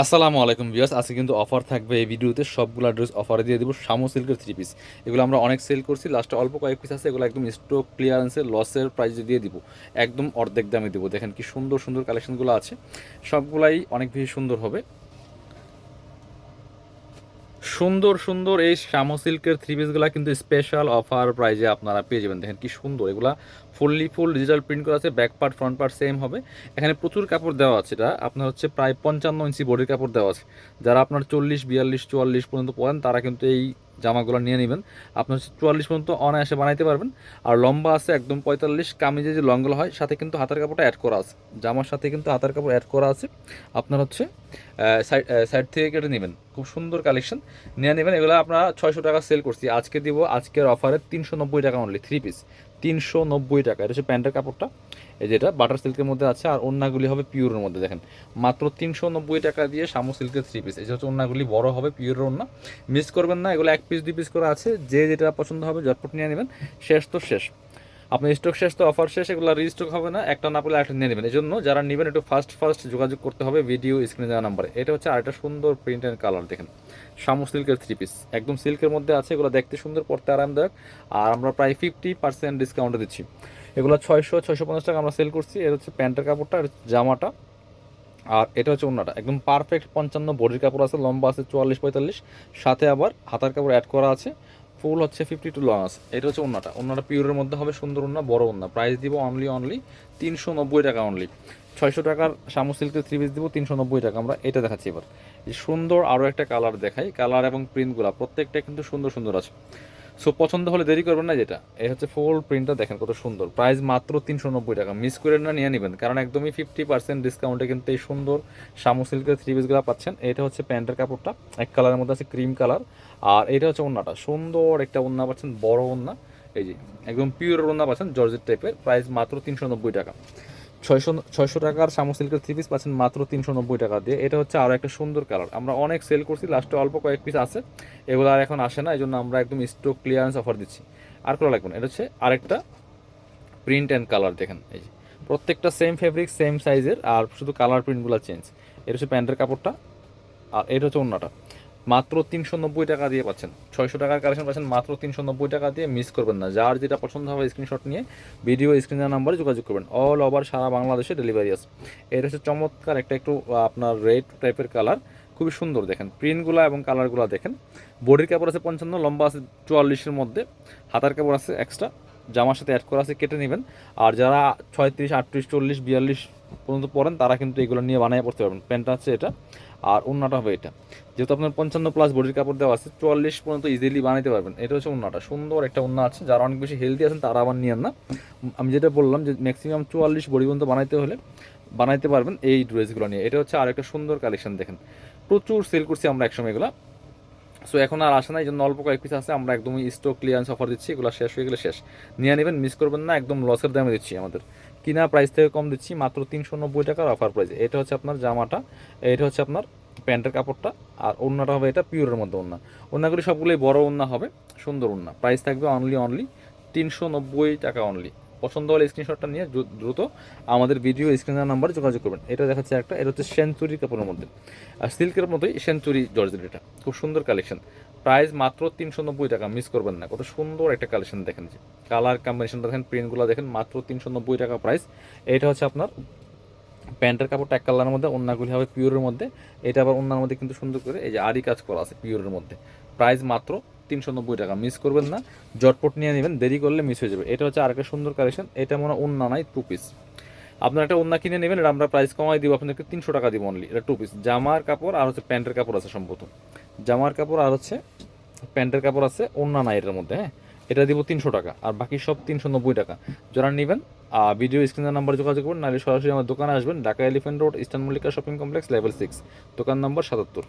আসসালামু আলাইকুম ভিউয়ার্স, আজকে কিন্তু অফার থাকবে এই ভিডিওতে সবগুলো ড্রেস অফারে দিয়ে দেবো শামু সিল্কের থ্রি পিস এগুলো আমরা অনেক সেল করছি লাস্টে অল্প কয়েক পিস আছে, এগুলো একদম স্টক ক্লিয়ারেন্সের লসের প্রাইসে দিয়ে দিব। একদম অর্ধেক দামে দেবো। দেখেন কি সুন্দর সুন্দর কালেকশনগুলো আছে। সবগুলাই অনেক বেশি সুন্দর হবে। সুন্দর সুন্দর এই শামো সিল্কের থ্রি পিসগুলো কিন্তু স্পেশাল অফার প্রাইজে আপনারা পেয়ে যাবেন। দেখেন কি সুন্দর, এগুলা ফুললি ফুল ডিজিটাল প্রিন্ট করা আছে back part front part same হবে। এখানে প্রচুর কাপড় দেওয়া আছে এটা। আপনার হচ্ছে প্রায় পঞ্চান্ন ইঞ্চি বডির কাপড় দেওয়া আছে। যারা আপনার চল্লিশ, বিয়াল্লিশ, চুয়াল্লিশ পর্যন্ত পরেন, তারা কিন্তু এই জামাগুলো নিয়ে নেবেন। আপনার হচ্ছে চুয়াল্লিশ পর্যন্ত অনায়াসে বানাইতে পারবেন। আর লম্বা আছে একদম পঁয়তাল্লিশ, কামিজে যে লংগুলো হয়, সাথে কিন্তু হাতের কাপড়টা অ্যাড করা আছে। জামার সাথে কিন্তু হাতের কাপড় অ্যাড করা আছে। আপনার হচ্ছে সাইড সাইড থেকে কেটে নেবেন। খুব সুন্দর কালেকশন নিয়ে নেবেন, এগুলো আপনারা ছয়শো টাকা সেল করছি। আজকে দিব, আজকের অফারে তিনশো নব্বই টাকা অনলি থ্রি পিস তিনশো নব্বই টাকা। এটা হচ্ছে প্যান্টের কাপড়টা। এই যেটা বাটার সিল্কের মধ্যে আছে, আর ওন্নাগুলি হবে পিওরের মধ্যে, দেখেন। মাত্র তিনশো নব্বই টাকা দিয়ে শামু সিল্কের থ্রি পিস এই হচ্ছে ওন্নাগুলি বড় হবে পিওরের ওন্না। মিস করবেন না, এগুলো এক পিস দুই পিস করে আছে। যে যেটা পছন্দ হবে, ঝটপট নিয়ে নেবেন। শেষ তো শেষ। আপনার স্টক শেষ তো অফার শেষ, এগুলো রিস্টক হবে না, একটা না পেলে একটা নিয়ে নেবেন। এই জন্য যারা নেবেন, একটু ফার্স্ট ফার্স্ট যোগাযোগ করতে হবে ভিডিও স্ক্রিনে দেওয়া নাম্বারে এটা হচ্ছে আরেকটা সুন্দর প্রিন্ট অ্যান্ড কালার দেখেন। শামু সিল্কের থ্রি পিস একদম সিল্কের মধ্যে আছে, এগুলো দেখতে সুন্দর, পড়তে আরামদায়ক। আর আমরা প্রায় ফিফটি পার্সেন্ট ডিসকাউন্টে দিচ্ছি। এগুলো ছয়শো ছয়শো পঞ্চাশ টাকা আমরা সেল করছি। এটা হচ্ছে প্যান্টের কাপড়টা আর জামাটা। আর এটা হচ্ছে ওন্নাটা। একদম পারফেক্ট পঞ্চান্ন বডির কাপড় আছে, লম্বা আছে চুয়াল্লিশ পঁয়তাল্লিশ। সাথে আবার হাতার কাপড় অ্যাড করা আছে। ফুল হচ্ছে ফিফটি টু লং আছে এটা হচ্ছে অন্যটা অন্যটা পিওরের মধ্যে হবে, সুন্দর অন্য বড় অন্য প্রাইস দিব অনলি অনলি তিনশো নব্বই টাকা অনলি ছয়শো টাকার শামু সিল্কের থ্রি পিস দিব তিনশো নব্বই টাকা। আমরা এটা দেখাচ্ছি এবার। সুন্দর আরও একটা কালার দেখাই। কালার এবং প্রিন্টগুলো প্রত্যেকটা কিন্তু সুন্দর সুন্দর আছে। সো পছন্দ হলে দেরি করবেন না যেটা। এই হচ্ছে ফুল প্রিন্টটা দেখেন কত সুন্দর। প্রাইস মাত্র তিনশো নব্বই টাকা। মিস করে না, নিয়ে নেবেন। কারণ একদমই ফিফটি পার্সেন্ট ডিসকাউন্টে কিন্তু এই সুন্দর শামু সিল্কের থ্রি পিসগুলো পাচ্ছেন। এটা হচ্ছে প্যান্টের কাপড়টা। এক কালারের মধ্যে আছে ক্রিম কালার আর এটা হচ্ছে ওন্নাটা। সুন্দর একটা ওন্না পাচ্ছেন, বড় ওন্না। এই যে, একদম পিওর ওন্না পাচ্ছেন জর্জের টাইপের প্রাইস মাত্র তিনশো নব্বই টাকা। ছয়শো ছয়শো টাকার শামু সিল্কের থ্রি পিস পাচ্ছেন মাত্র তিনশো নব্বই টাকা দিয়ে। এটা হচ্ছে আরও একটা সুন্দর কালার আমরা অনেক সেল করছি লাস্টে অল্প কয়েক পিস আছে। এগুলো আর এখন আসে না এই জন্য আমরা একদম স্টক ক্লিয়ারেন্স অফার দিচ্ছি। আর কোনো লাগবে না। এটা হচ্ছে আরেকটা প্রিন্ট অ্যান্ড কালার দেখেন, এই যে। প্রত্যেকটা সেম ফেব্রিক সেম সাইজের আর শুধু কালার প্রিন্টগুলো চেঞ্জ এটা হচ্ছে প্যান্টের কাপড়টা, আর এটা হচ্ছে অন্যটা মাত্র তিনশো নব্বই টাকা দিয়ে পাচ্ছেন। ছয়শো টাকার কালেকশন পাচ্ছেন, মাত্র তিনশো নব্বই টাকা দিয়ে মিস করবেন না। যার যেটা পছন্দ হবে স্ক্রিনশট নিয়ে ভিডিও স্ক্রিনের নাম্বারে যোগাযোগ করবেন। অল ওভার সারা বাংলাদেশে ডেলিভারি আছে। এটা হচ্ছে চমৎকার একটা একটু আপনার রেড টাইপের কালার খুবই সুন্দর দেখেন। প্রিন্টগুলো এবং কালারগুলো দেখেন। বডির কাপড় আছে পঞ্চান্ন, লম্বা আছে চুয়াল্লিশের মধ্যে। হাতার কাপড় আছে এক্সট্রা জামার সাথে অ্যাড করা আছে, কেটে নেবেন। আর যারা ছয়ত্রিশ, আটত্রিশ, চল্লিশ, বিয়াল্লিশ পর্যন্ত পরেন তারা কিন্তু এগুলো নিয়ে বানিয়ে পড়তে পারবেন। প্যান্টটা হচ্ছে এটা, আর অন্যটা হবে এটা। যেহেতু আপনার পঞ্চান্ন প্লাস বডির কাপড় দেওয়া আছে, চুয়াল্লিশ পর্যন্ত ইজিলি বানাইতে পারবেন। এটা হচ্ছে অন্যটা সুন্দর একটা অন্য আছে। যারা অনেক বেশি হেলদি আছেন, তারা আবার নিয়েন না। আমি যেটা বললাম যে ম্যাক্সিমাম চুয়াল্লিশ বডি পর্যন্ত বানাইতে হলে, বানাইতে পারবেন এই ড্রেসগুলো নিয়ে। এটা হচ্ছে আর একটা সুন্দর কালেকশন দেখেন। প্রচুর সেল করছি আমরা একসময় এগুলো। সো এখন আর আসে না, এই জন্য অল্প কয়েক পিস আছে, আমরা একদমই স্টক ক্লিয়ারেন্স অফার দিচ্ছি, এগুলো শেষ হয়ে গেলে শেষ। নিয়ে নেবেন মিস করবেন না, একদম লসের দামে দিচ্ছি আমাদের। কিনা প্রাইস থেকে কম দিচ্ছি, মাত্র তিনশো নব্বই টাকার অফার প্রাইস এটা হচ্ছে আপনার জামাটা, এটা হচ্ছে আপনার প্যান্টের কাপড়টা, আর অন্যটা হবে এটা পিওরের মধ্যে ওন্না। ওন্নাগুলি সবগুলোই বড় ওন্না হবে, সুন্দর ওন্না। প্রাইস থাকবে অনলি অনলি তিনশো নব্বই টাকা অনলি পছন্দ হলে স্ক্রিনশটটা নিয়ে দ্রু- দ্রুত আমাদের ভিডিও স্ক্রিনের নাম্বারে যোগাযোগ করবেন। এটা দেখাচ্ছে একটা, এটা হচ্ছে সেঞ্চুরি কাপড়ের মধ্যে। আর সিল্কের মধ্যেই সেঞ্চুরি জর্জের এটা। খুব সুন্দর কালেকশন প্রাইস মাত্র তিনশো নব্বই টাকা মিস করবেন না। কত সুন্দর একটা কালেকশন দেখেন যে। কালার কম্বিনেশনটা দেখেন প্রিন্টগুলো দেখেন, মাত্র তিনশো নব্বই টাকা প্রাইস এটা হচ্ছে আপনার প্যান্টের কাপড়টা এক কালারের মধ্যে, অন্যগুলি হবে পিওরের মধ্যে। এটা আবার অন্যার মধ্যে কিন্তু সুন্দর করে এই যে আরি কাজ করা আছে পিওরের মধ্যে। প্রাইস মাত্র তিনশো নব্বই টাকা। মিস করবেন না, জটপট নিয়ে নেবেন, দেরি করলে মিস হয়ে যাবে। এটা হচ্ছে আরেকটা সুন্দর কালেকশন এটা মনে হয় অন্য নাই টু পিস আপনার একটা অন্য কিনে নেবেন, এটা আমরা প্রাইস কমাই দিব, আপনাদেরকে তিনশো টাকা দিব অনলি এটা টু পিস জামার কাপড় আর হচ্ছে প্যান্টের কাপড় আছে সম্ভবত। জামার কাপড় আর হচ্ছে প্যান্টের কাপড় আছে অন্য নাই এটার মধ্যে হ্যাঁ? এটা দিব তিনশো টাকা, আর বাকি সব তিনশো নব্বই টাকা। যারা নেবেন ভিডিও স্ক্রিনের নাম্বার যোগাযোগ করুন নাহলে সরাসরি আমার দোকানে আসবেন, Dhaka elephant road eastern Mallika shopping complex level six দোকান নম্বর সাতাত্তর।